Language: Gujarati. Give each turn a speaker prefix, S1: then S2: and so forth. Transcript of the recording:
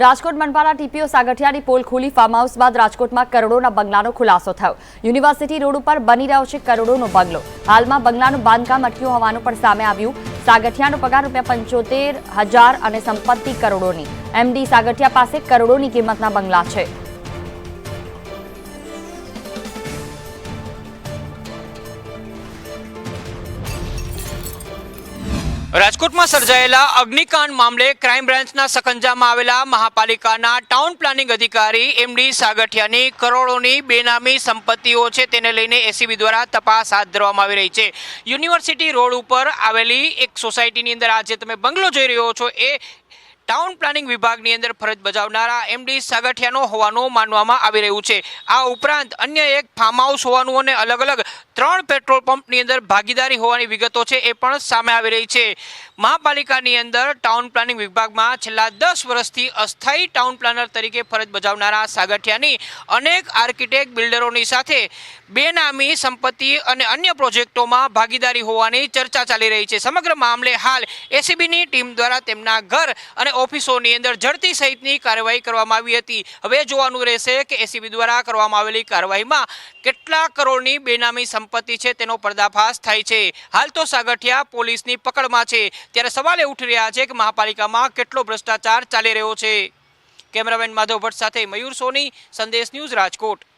S1: રાજકોટ મનપાના ટીપીઓ સાગઠિયાની પોલ ખુલી ફાર્મ હાઉસ બાદ રાજકોટમાં કરોડોના બંગલાનો ખુલાસો થયો. યુનિવર્સિટી રોડ ઉપર બની રહ્યો છે કરોડોનો બંગલો. હાલમાં બંગલાનું બાંધકામ અટક્યું હોવાનું પણ સામે આવ્યું. સાગઠિયાનો પગાર રૂપિયા પંચોતેર હજાર અને સંપત્તિ કરોડોની. એમડી સાગઠિયા પાસે કરોડોની કિંમતના બંગલા છે.
S2: રાજકોટમાં સર્જાયેલા અગ્નિકાંડ મામલે ક્રાઇમ બ્રાન્ચના સકંજામાં આવેલા મહાપાલિકાના ટાઉન પ્લાનિંગ અધિકારી એમડી સાગઠિયાની કરોડોની બેનામી સંપત્તિઓ છે તેને લઈને એસીબી દ્વારા તપાસ હાથ ધરવામાં આવી રહી છે. યુનિવર્સિટી રોડ ઉપર આવેલી એક સોસાયટીની અંદર આજે તમે બંગલો જોઈ રહ્યો છો. એ ટાઉન પ્લાનિંગ વિભાગની અંદર ફરજ બજાવનારા એમડી સાગઠિયાનો હોવાનું માનવામાં આવી રહ્યું છે. આ ઉપરાંત અન્ય એક ફાર્મ હાઉસ હોવાનું અને અલગ અલગ ત્રણ પેટ્રોલ પંપની અંદર ભાગીદારી હોવાની વિગતો છે એ પણ સામે આવી રહી છે. મહાપાલિકાની અંદર ટાઉન પ્લાનિંગ વિભાગમાં છેલ્લા દસ વર્ષથી અસ્થાયી ટાઉન પ્લાનર તરીકે ફરજ બજાવનારા સાગઠિયાની અનેક આર્કિટેક્ટ બિલ્ડરોની સાથે બેનામી સંપત્તિ અને અન્ય પ્રોજેક્ટોમાં ભાગીદારી હોવાની ચર્ચા ચાલી રહી છે. સમગ્ર મામલે હાલ એસીબીની ટીમ દ્વારા તેમના ઘર અને ઓફિસોની અંદર ઝડપી સહિતની કાર્યવાહી કરવામાં આવી હતી. હવે જોવાનું રહેશે કે એસીબી દ્વારા કરવામાં આવેલી કાર્યવાહીમાં કેટલા કરોડની બેનામી સંપત્તિ છે તેનો પર્દાફાશ થાય છે. હાલ તો સાગઠિયા પોલીસની પકડમાં છે. ત્યારે સવાલ ઉઠી રહ્યા છે કે મહાપાલિકામાં કેટલો ભ્રષ્ટાચાર ચાલી રહ્યો છે. કેમેરામેન માધવ ભટ્ટ સાથે મયુર સોની, સંદેશ ન્યૂઝ રાજકોટ.